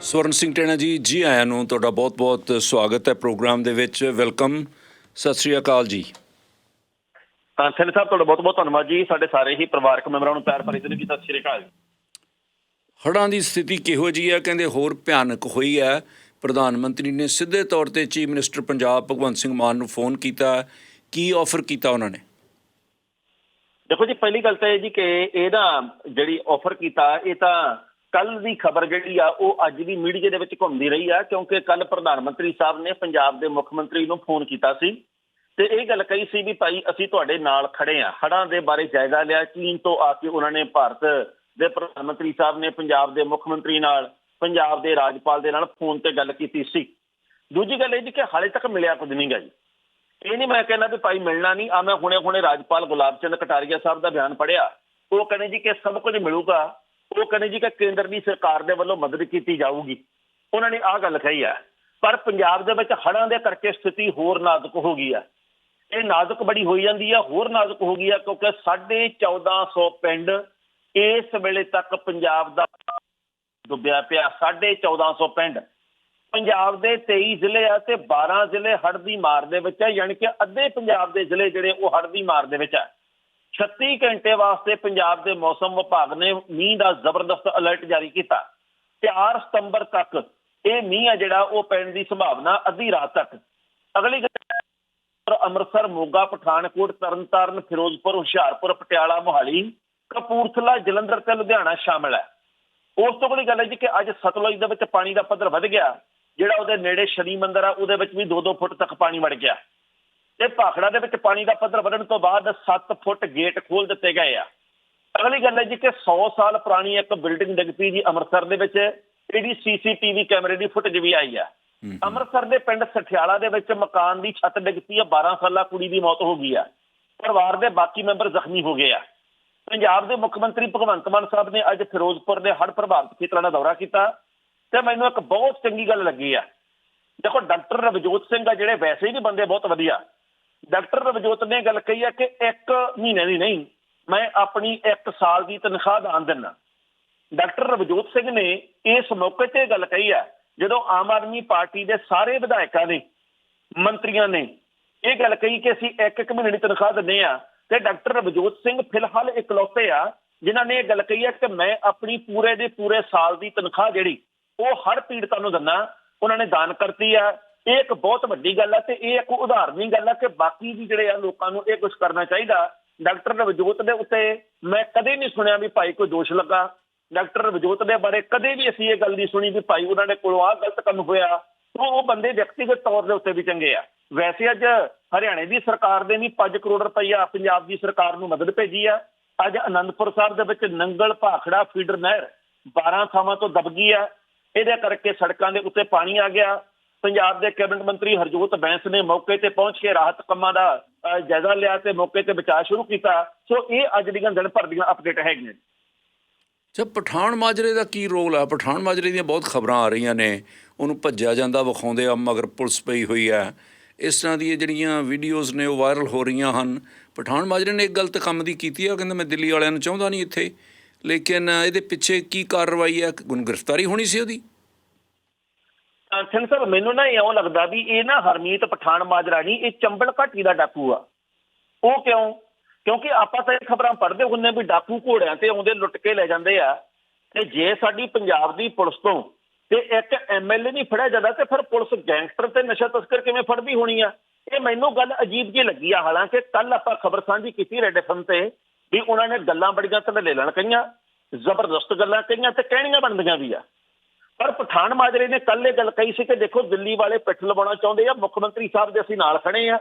ਸਵਰਨ ਸਿੰਘ ਟੇਣਾ ਜੀ ਜੀ ਆਇਆਂ ਨੂੰ ਤੁਹਾਡਾ ਬਹੁਤ-ਬਹੁਤ ਸਵਾਗਤ ਹੈ ਪ੍ਰੋਗਰਾਮ ਦੇ ਵਿੱਚ। ਵੈਲਕਮ ਸਤਿ ਸ੍ਰੀ ਅਕਾਲ ਜੀ। ਤਾਂ ਸਿੰਘ ਸਾਹਿਬ ਤੁਹਾਡਾ ਬਹੁਤ ਬਹੁਤ ਧੰਨਵਾਦ ਜੀ। ਸਾਡੇ ਸਾਰੇ ਹੀ ਪਰਿਵਾਰਕ ਮੈਂਬਰਾਂ ਨੂੰ ਪਿਆਰ ਭਰੀ ਦਿਨ ਸਤਿ ਸ਼੍ਰੀ ਅਕਾਲ ਹੜ੍ਹਾਂ ਦੀ ਸਥਿਤੀ ਕਿਹੋ ਜੀ ਹੈ? ਕਹਿੰਦੇ ਹੋਰ ਭਿਆਨਕ ਹੋਈ ਹੈ। ਪ੍ਰਧਾਨ ਮੰਤਰੀ ਨੇ ਸਿੱਧੇ ਤੌਰ ਤੇ ਚੀਫ ਮਿਨਿਸਟਰ ਪੰਜਾਬ ਭਗਵੰਤ ਸਿੰਘ ਮਾਨ ਨੂੰ ਫੋਨ ਕੀਤਾ। ਕੀ ਆਫਰ ਕੀਤਾ ਉਹਨਾਂ ਨੇ? ਦੇਖੋ ਜੀ ਪਹਿਲੀ ਗੱਲ ਤਾਂ ਇਹ ਜੀ ਕਿ ਇਹ ਨਾ ਜਿਹੜੀ ਆਫਰ ਕੀਤਾ ਇਹ ਤਾਂ ਕੱਲ ਦੀ ਖਬਰ ਜਿਹੜੀ ਆ, ਉਹ ਅੱਜ ਵੀ ਮੀਡੀਆ ਦੇ ਵਿੱਚ ਘੁੰਮਦੀ ਰਹੀ ਆ, ਕਿਉਂਕਿ ਕੱਲ ਪ੍ਰਧਾਨ ਮੰਤਰੀ ਸਾਹਿਬ ਨੇ ਪੰਜਾਬ ਦੇ ਮੁੱਖ ਮੰਤਰੀ ਨੂੰ ਫੋਨ ਕੀਤਾ ਸੀ ਤੇ ਇਹ ਗੱਲ ਕਹੀ ਸੀ ਵੀ ਭਾਈ ਅਸੀਂ ਤੁਹਾਡੇ ਨਾਲ ਖੜੇ ਆ, ਹੜ੍ਹਾਂ ਦੇ ਬਾਰੇ ਜਾਇਜ਼ਾ ਲਿਆ, ਚੀਨ ਤੋਂ ਆ ਕੇ ਉਹਨਾਂ ਨੇ ਭਾਰਤ ਦੇ ਪ੍ਰਧਾਨ ਮੰਤਰੀ ਸਾਹਿਬ ਨੇ ਪੰਜਾਬ ਦੇ ਮੁੱਖ ਮੰਤਰੀ ਨਾਲ, ਪੰਜਾਬ ਦੇ ਰਾਜਪਾਲ ਦੇ ਨਾਲ ਫੋਨ ਤੇ ਗੱਲ ਕੀਤੀ ਸੀ। ਦੂਜੀ ਗੱਲ ਇਹ ਜੀ ਕਿ ਹਾਲੇ ਤੱਕ ਮਿਲਿਆ ਕੁਝ ਨਹੀਂ ਗਾ ਜੀ। ਇਹ ਨਹੀਂ ਮੈਂ ਕਹਿੰਦਾ ਵੀ ਭਾਈ ਮਿਲਣਾ ਨਹੀਂ, ਆ ਮੈਂ ਹੁਣੇ ਹੁਣੇ ਰਾਜਪਾਲ ਗੁਲਾਬ ਚੰਦ ਕਟਾਰੀਆ ਸਾਹਿਬ ਦਾ ਬਿਆਨ ਪੜਿਆ ਉਹ ਕਹਿੰਦੇ ਜੀ ਕਿ ਸਭ ਕੁਝ ਮਿਲੂਗਾ ਉਹ ਕਹਿੰਦੇ ਜੀ ਕਿ ਕੇਂਦਰ ਦੀ ਸਰਕਾਰ ਦੇ ਵੱਲੋਂ ਮਦਦ ਕੀਤੀ ਜਾਊਗੀ। ਉਹਨਾਂ ਨੇ ਆਹ ਗੱਲ ਕਹੀ ਆ ਪਰ ਪੰਜਾਬ ਦੇ ਵਿੱਚ ਹੜ੍ਹਾਂ ਦੇ ਕਰਕੇ ਸਥਿਤੀ ਹੋਰ ਨਾਜ਼ੁਕ ਹੋ ਗਈ ਆ ਇਹ ਨਾਜ਼ੁਕ ਬੜੀ ਹੋਈ ਜਾਂਦੀ ਆ ਹੋਰ ਨਾਜ਼ੁਕ ਹੋ ਗਈ ਆ ਕਿਉਂਕਿ 1450 ਪਿੰਡ ਇਸ ਵੇਲੇ ਤੱਕ ਪੰਜਾਬ ਦਾ ਡੁੱਬਿਆ ਪਿਆ 1450 ਪਿੰਡ। ਪੰਜਾਬ ਦੇ 23 ਜ਼ਿਲ੍ਹੇ ਆ ਤੇ 12 ਜ਼ਿਲ੍ਹੇ ਹੜ੍ਹ ਦੀ ਮਾਰ ਦੇ ਵਿੱਚ ਆ, ਯਾਨੀ ਕਿ ਅੱਧੇ ਪੰਜਾਬ ਦੇ ਜ਼ਿਲ੍ਹੇ ਜਿਹੜੇ ਉਹ ਹੜ੍ਹ ਦੀ ਮਾਰ ਦੇ ਵਿੱਚ ਆ। 36 ਘੰਟੇ ਵਾਸਤੇ ਪੰਜਾਬ ਦੇ ਮੌਸਮ ਵਿਭਾਗ ਨੇ ਮੀਂਹ ਦਾ ਜ਼ਬਰਦਸਤ ਅਲਰਟ ਜਾਰੀ ਕੀਤਾ। 4 ਸਤੰਬਰ ਤੱਕ ਇਹ ਮੀਂਹ ਆ ਜਿਹੜਾ, ਉਹ ਪੈਣ ਦੀ ਸੰਭਾਵਨਾ ਅੱਧੀ ਰਾਤ ਤੱਕ। ਅਗਲੀ ਗੱਲ ਅੰਮ੍ਰਿਤਸਰ, ਮੋਗਾ, ਪਠਾਨਕੋਟ, ਤਰਨਤਾਰਨ, ਫਿਰੋਜ਼ਪੁਰ, ਹੁਸ਼ਿਆਰਪੁਰ, ਪਟਿਆਲਾ, ਮੋਹਾਲੀ, ਕਪੂਰਥਲਾ, ਜਲੰਧਰ ਤੇ ਲੁਧਿਆਣਾ ਸ਼ਾਮਲ ਹੈ। ਉਸ ਤੋਂ ਬੜੀ ਗੱਲ ਹੈ ਜੀ ਕਿ ਅੱਜ ਸਤਲੁਜ ਦੇ ਵਿੱਚ ਪਾਣੀ ਦਾ ਪੱਧਰ ਵੱਧ ਗਿਆ, ਜਿਹੜਾ ਉਹਦੇ ਨੇੜੇ ਸ਼ਨੀ ਮੰਦਿਰ ਆ, ਉਹਦੇ ਵਿੱਚ ਵੀ 2-2 ਫੁੱਟ ਤੱਕ ਪਾਣੀ ਵੜ ਗਿਆ। ਤੇ ਭਾਖੜਾ ਦੇ ਵਿੱਚ ਪਾਣੀ ਦਾ ਪੱਧਰ ਵਧਣ ਤੋਂ ਬਾਅਦ 7 ਫੁੱਟ ਗੇਟ ਖੋਲ ਦਿੱਤੇ ਗਏ ਆ। ਅਗਲੀ ਗੱਲ ਹੈ ਜੀ ਕਿ 100 ਸਾਲ ਪੁਰਾਣੀ ਇੱਕ ਬਿਲਡਿੰਗ ਡਿੱਗ ਪਈ ਜੀ ਅੰਮ੍ਰਿਤਸਰ ਦੇ ਵਿੱਚ ਇਹਦੀ ਸੀਸੀਟੀਵੀ ਕੈਮਰੇ ਦੀ ਫੁਟੇਜ ਵੀ ਆਈ ਆ। ਅੰਮ੍ਰਿਤਸਰ ਦੇ ਪਿੰਡ ਸਠਿਆਲਾ ਦੇ ਵਿੱਚ ਮਕਾਨ ਦੀ ਛੱਤ ਡਿੱਗ ਪਈ ਆ 12 ਸਾਲਾ ਕੁੜੀ ਦੀ ਮੌਤ ਹੋ ਗਈ ਆ। ਪਰਿਵਾਰ ਦੇ ਬਾਕੀ ਮੈਂਬਰ ਜ਼ਖਮੀ ਹੋ ਗਏ ਆ। ਪੰਜਾਬ ਦੇ ਮੁੱਖ ਮੰਤਰੀ ਭਗਵੰਤ ਮਾਨ ਸਾਹਿਬ ਨੇ ਅੱਜ ਫਿਰੋਜ਼ਪੁਰ ਦੇ ਹੜ੍ਹ ਪ੍ਰਭਾਵਿਤ ਖੇਤਰਾਂ ਦਾ ਦੌਰਾ ਕੀਤਾ ਤੇ ਮੈਨੂੰ ਇੱਕ ਬਹੁਤ ਚੰਗੀ ਗੱਲ ਲੱਗੀ ਆ। ਦੇਖੋ ਡਾਕਟਰ ਰਵਜੋਤ ਸਿੰਘ ਆ ਜਿਹੜੇ ਵੈਸੇ ਹੀ ਬੰਦੇ ਬਹੁਤ ਵਧੀਆ। ਡਾਕਟਰ ਰਵਜੋਤ ਨੇ ਗੱਲ ਕਹੀ ਹੈ ਕਿ ਇੱਕ ਮਹੀਨੇ ਦੀ ਨਹੀਂ, ਮੈਂ ਆਪਣੀ ਇੱਕ ਸਾਲ ਦੀ ਤਨਖਾਹ ਦਾਨ ਦਿੰਦਾ। ਡਾਕਟਰ ਰਵਜੋਤ ਸਿੰਘ ਨੇ ਇਸ ਮੌਕੇ ਤੇ ਗੱਲ ਕਹੀ ਹੈ ਜਦੋਂ ਆਮ ਆਦਮੀ ਪਾਰਟੀ ਦੇ ਸਾਰੇ ਵਿਧਾਇਕਾਂ ਨੇ, ਮੰਤਰੀਆਂ ਨੇ ਇਹ ਗੱਲ ਕਹੀ ਕਿ ਅਸੀਂ ਇੱਕ ਇੱਕ ਮਹੀਨੇ ਦੀ ਤਨਖਾਹ ਦਿੰਦੇ ਆ ਤੇ ਡਾਕਟਰ ਰਵਜੋਤ ਸਿੰਘ ਫਿਲਹਾਲ ਇਕਲੌਤੇ ਆ, ਜਿਨ੍ਹਾਂ ਨੇ ਇਹ ਗੱਲ ਕਹੀ ਹੈ ਕਿ ਮੈਂ ਆਪਣੀ ਪੂਰੇ ਦੇ ਪੂਰੇ ਸਾਲ ਦੀ ਤਨਖਾਹ ਜਿਹੜੀ, ਉਹ ਹਰ ਪੀੜਤਾਂ ਨੂੰ ਦਿੰਦਾ, ਉਹਨਾਂ ਨੇ ਦਾਨ ਕਰਤੀ ਆ ਇਹ ਇੱਕ ਬਹੁਤ ਵੱਡੀ ਗੱਲ ਹੈ ਤੇ ਇਹ ਇੱਕ ਉਦਾਹਰਣੀ ਗੱਲ ਹੈ ਕਿ ਬਾਕੀ ਵੀ ਜਿਹੜੇ ਆ ਲੋਕਾਂ ਨੂੰ ਇਹ ਕੁਝ ਕਰਨਾ ਚਾਹੀਦਾ। ਡਾਕਟਰ ਨਵਜੋਤ ਦੇ ਉੱਤੇ ਮੈਂ ਕਦੇ ਨਹੀਂ ਸੁਣਿਆ ਵੀ ਭਾਈ ਕੋਈ ਦੋਸ਼ ਲੱਗਾ। ਡਾਕਟਰ ਨਵਜੋਤ ਦੇ ਬਾਰੇ ਕਦੇ ਵੀ ਅਸੀਂ ਇਹ ਗੱਲ ਨਹੀਂ ਸੁਣੀ ਵੀ ਭਾਈ ਉਹਨਾਂ ਦੇ ਕੋਲੋਂ ਆਹ ਗਲਤ ਕੰਮ ਹੋਇਆ। ਉਹ ਉਹ ਬੰਦੇ ਵਿਅਕਤੀਗਤ ਤੌਰ ਦੇ ਉੱਤੇ ਵੀ ਚੰਗੇ ਆ। ਵੈਸੇ ਅੱਜ ਹਰਿਆਣੇ ਦੀ ਸਰਕਾਰ ਦੇ ਵੀ 5 ਕਰੋੜ ਰੁਪਈਆ ਪੰਜਾਬ ਦੀ ਸਰਕਾਰ ਨੂੰ ਮਦਦ ਭੇਜੀ ਆ। ਅੱਜ ਅਨੰਦਪੁਰ ਸਾਹਿਬ ਦੇ ਵਿੱਚ ਨੰਗਲ ਭਾਖੜਾ ਫੀਡਰ ਨਹਿਰ 12 ਥਾਵਾਂ ਤੋਂ ਦਬ ਗਈ ਆ। ਇਹਦੇ ਕਰਕੇ ਸੜਕਾਂ ਦੇ ਉੱਤੇ ਪਾਣੀ ਆ ਗਿਆ। ਪੰਜਾਬ ਦੇ ਕੈਬਨਿਟ ਮੰਤਰੀ ਹਰਜੋਤ ਬੈਂਸ ਨੇ ਮੌਕੇ ਤੇ ਪਹੁੰਚ ਕੇ ਰਾਹਤ ਕੰਮਾਂ ਦਾ ਜਾਇਜ਼ਾ ਲਿਆ ਤੇ ਮੌਕੇ ਤੇ ਬਚਾਅ ਸ਼ੁਰੂ ਕੀਤਾ। ਸੋ ਇਹ ਅੱਜ ਦੀਆਂ ਦਿਨ ਭਰ ਦੀਆਂ ਅਪਡੇਟ ਹੈਗੀਆਂ। ਅੱਛਾ, ਪਠਾਨ ਮਾਜਰੇ ਦਾ ਕੀ ਰੋਲ ਆ? ਪਠਾਨ ਮਾਜਰੇ ਦੀਆਂ ਬਹੁਤ ਖਬਰਾਂ ਆ ਰਹੀਆਂ ਨੇ। ਉਹਨੂੰ ਭੱਜਿਆ ਜਾਂਦਾ, ਵਿਖਾਉਂਦੇ ਆ, ਮਗਰ ਪੁਲਿਸ ਪਈ ਹੋਈ ਹੈ ਇਸ ਤਰ੍ਹਾਂ ਦੀਆਂ ਜਿਹੜੀਆਂ ਵੀਡੀਓਜ਼ ਨੇ, ਉਹ ਵਾਇਰਲ ਹੋ ਰਹੀਆਂ ਹਨ। ਪਠਾਨ ਮਾਜਰੇ ਨੇ ਇੱਕ ਗਲਤ ਕੰਮ ਦੀ ਕੀਤੀ ਆ ਕਹਿੰਦਾ, ਮੈਂ ਦਿੱਲੀ ਵਾਲਿਆਂ ਨੂੰ ਚਾਹੁੰਦਾ ਨਹੀਂ ਇੱਥੇ। ਲੇਕਿਨ ਇਹਦੇ ਪਿੱਛੇ ਕੀ ਕਾਰਵਾਈ ਹੈ ਉਹਨੂੰ ਗ੍ਰਿਫਤਾਰੀ ਹੋਣੀ ਸੀ ਉਹਦੀ? ਸਿੰਘ ਸਾਹਿਬ ਮੈਨੂੰ ਨਾ ਇਉਂ ਲੱਗਦਾ ਵੀ ਇਹ ਨਾ ਹਰਮੀਤ ਪਠਾਨ ਮਾਜਰਾ ਨਹੀਂ ਇਹ ਚੰਬਲ ਘਾਟੀ ਦਾ ਡਾਕੂ ਆ। ਉਹ ਕਿਉਂ? ਕਿਉਂਕਿ ਆਪਾਂ ਤਾਂ ਇਹ ਖਬਰਾਂ ਪੜ੍ਹਦੇ ਹੁੰਨੇ ਵੀ ਡਾਕੂ ਘੋੜਿਆਂ ਤੇ ਆਉਂਦੇ ਲੁੱਟ ਕੇ ਲੈ ਜਾਂਦੇ ਆ। ਤੇ ਜੇ ਸਾਡੀ ਪੰਜਾਬ ਦੀ ਪੁਲਿਸ ਤੋਂ ਤੇ ਇੱਕ ਐਮਐਲਏ ਨਹੀਂ ਫੜਿਆ ਜਾਂਦਾ ਤੇ ਫਿਰ ਪੁਲਿਸ ਗੈਂਗਸਟਰ ਤੇ ਨਸ਼ਾ ਤਸਕਰ ਕਿਵੇਂ ਫੜਦੀ ਹੋਣੀ ਆ? ਇਹ ਮੈਨੂੰ ਗੱਲ ਅਜੀਬ ਜਿਹੀ ਲੱਗੀ ਆ। ਹਾਲਾਂਕਿ ਕੱਲ ਆਪਾਂ ਖਬਰ ਸਾਂਝੀ ਕੀਤੀ ਰੈਡ ਐਫਐਮ ਤੇ ਵੀ ਉਹਨਾਂ ਨੇ ਗੱਲਾਂ ਬੜੀਆਂ ਧੜੱਲੇ ਲੈਣ ਕਈਆਂ ਜ਼ਬਰਦਸਤ ਗੱਲਾਂ ਕਈਆਂ ਤੇ ਕਹਿਣੀਆਂ ਬਣਦੀਆਂ ਵੀ ਆ। ਪਰ ਪਠਾਨ ਮਾਜਰੇ ਨੇ ਕੱਲ ਇਹ ਗੱਲ ਕਹੀ ਸੀ ਕਿ ਦੇਖੋ ਦਿੱਲੀ ਵਾਲੇ ਪਿੱਠ ਲਵਾਉਣਾ ਚਾਹੁੰਦੇ ਆ ਮੁੱਖ ਮੰਤਰੀ ਸਾਹਿਬ ਦੇ ਅਸੀਂ ਨਾਲ ਖੜੇ ਆ।